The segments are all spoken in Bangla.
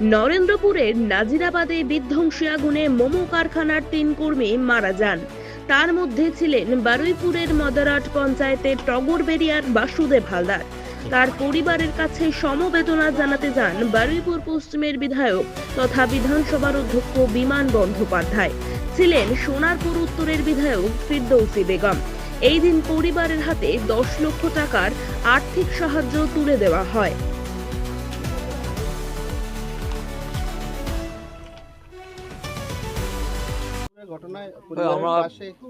নরেন্দ্রপুরের নাজিরাবাদে বিধ্বংসী আগুনে মোমো কারখানার তিন কর্মী মারা যান। তার মধ্যে ছিলেন বারুইপুরের মদারাট পঞ্চায়েতের টগরবেরিয়ার বাসুদেব হালদার। তার পরিবারের কাছে সমবেদনা জানাতে যান বারুইপুর পশ্চিমের বিধায়ক তথা বিধানসভার অধ্যক্ষ বিমান বন্দ্যোপাধ্যায়। ছিলেন সোনারপুর উত্তরের বিধায়ক ফিরদৌসি বেগম। এই দিন পরিবারের হাতে দশ লক্ষ টাকার আর্থিক সাহায্য তুলে দেওয়া হয়। ঘটনায় হ্যাঁ, আমরা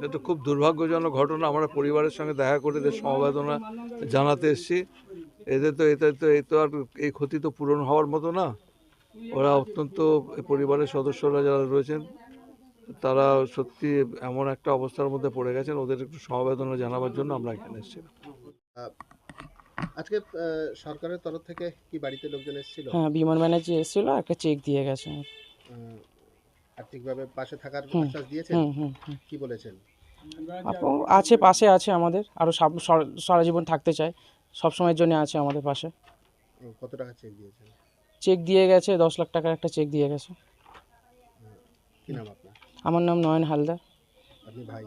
এটা খুব দুর্ভাগ্যজনক ঘটনা আমরা পরিবারের সঙ্গে দেখা করে এদের সমবেদনা জানাতে এসেছি। এদের তো এতে তো এই তো আর এই ক্ষতি তো পূরণ হওয়ার মতো না। ওরা অত্যন্ত পরিবারের সদস্যরা যারা রয়েছেন তারা সত্যি এমন একটা অবস্থার মধ্যে পড়ে গেছেন। ওদের একটু সমবেদনা জানাবার জন্য আমরা এখানে এসেছিলাম। আজকে সরকারের তরফ থেকে কি বাড়িতে লোকজন এসেছিল? হ্যাঁ বিমান ব্যানার্জি এসেছিল একটা চেক দিয়ে গেছে। আর্থিকভাবে পাশে থাকার আশ্বাস দিয়েছেন? কি বলেছেন? আপু আছে পাশে আছে আমাদের। আরও সারা জীবন থাকতে চায়। সব সময়ের জন্য আছে আমাদের পাশে। কত টাকা চেক দিয়েছেন? চেক দিয়ে গেছে দশ লাখ টাকার একটা চেক দিয়ে গেছে। কি নাম আপনার? আমার নাম নয়ন হালদার। আপনি ভাই?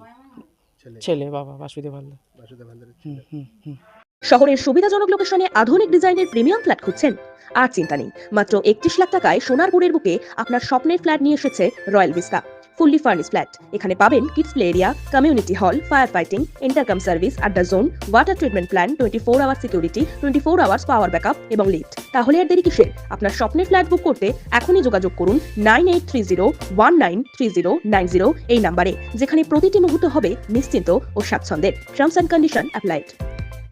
ছেলে? বাবা বাসুদেব হালদার। বাসুদেব ছেলে। হুম হুম। শহরের সুবিধাজনক লোকেশনে আধুনিক ডিজাইনের প্রিমিয়াম ফ্ল্যাট খুঁজছেন। আর চিন্তা নেই, মাত্র একত্রিশ লাখ টাকায় সোনারপুরের বুকে আপনার স্বপ্নের ফ্ল্যাট নিয়ে এসেছে Royal Vista. Fully furnish flat. এখানে পাবেন kids play area, community hall, fire fighting, intercom service, adda zone, water treatment plan twenty four hour security twenty four hours power backup এবং লিফট। তাহলে আর দেরি কিসের? আপনার স্বপ্নের ফ্ল্যাট বুক করতে এখনই যোগাযোগ করুন nine eight three zero one nine three zero nine zero এই নাম্বারে, যেখানে প্রতিটি মুহূর্ত হবে নিশ্চিন্ত ও স্বাচ্ছন্দ্যের। Terms and condition applied.